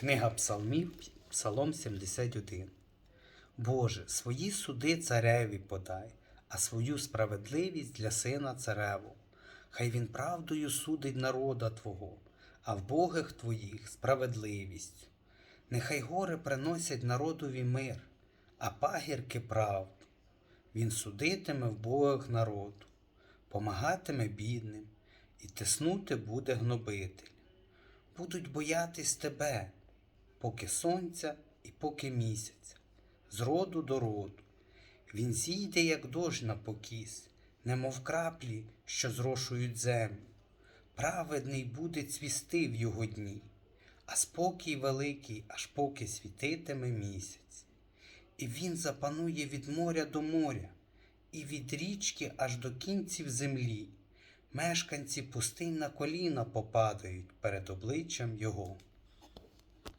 Книга Псалмів, Псалом 71. Боже, свої суди цареві подай, а свою справедливість для сина цареву. Хай він правдою судить народа Твого, а в богах Твоїх справедливість. Нехай гори приносять народові мир, а пагірки правду. Він судитиме в богах народу, помагатиме бідним, і тиснути буде гнобитель. Будуть боятись тебе, поки сонця і поки місяця, з роду до роду. Він зійде, як дощ на покіс, немов краплі, що зрошують землю. Праведний буде цвісти в його дні, а спокій великий, аж поки світитиме місяць. І він запанує від моря до моря, і від річки аж до кінців землі. Мешканці пустинь на коліна попадають перед обличчям його.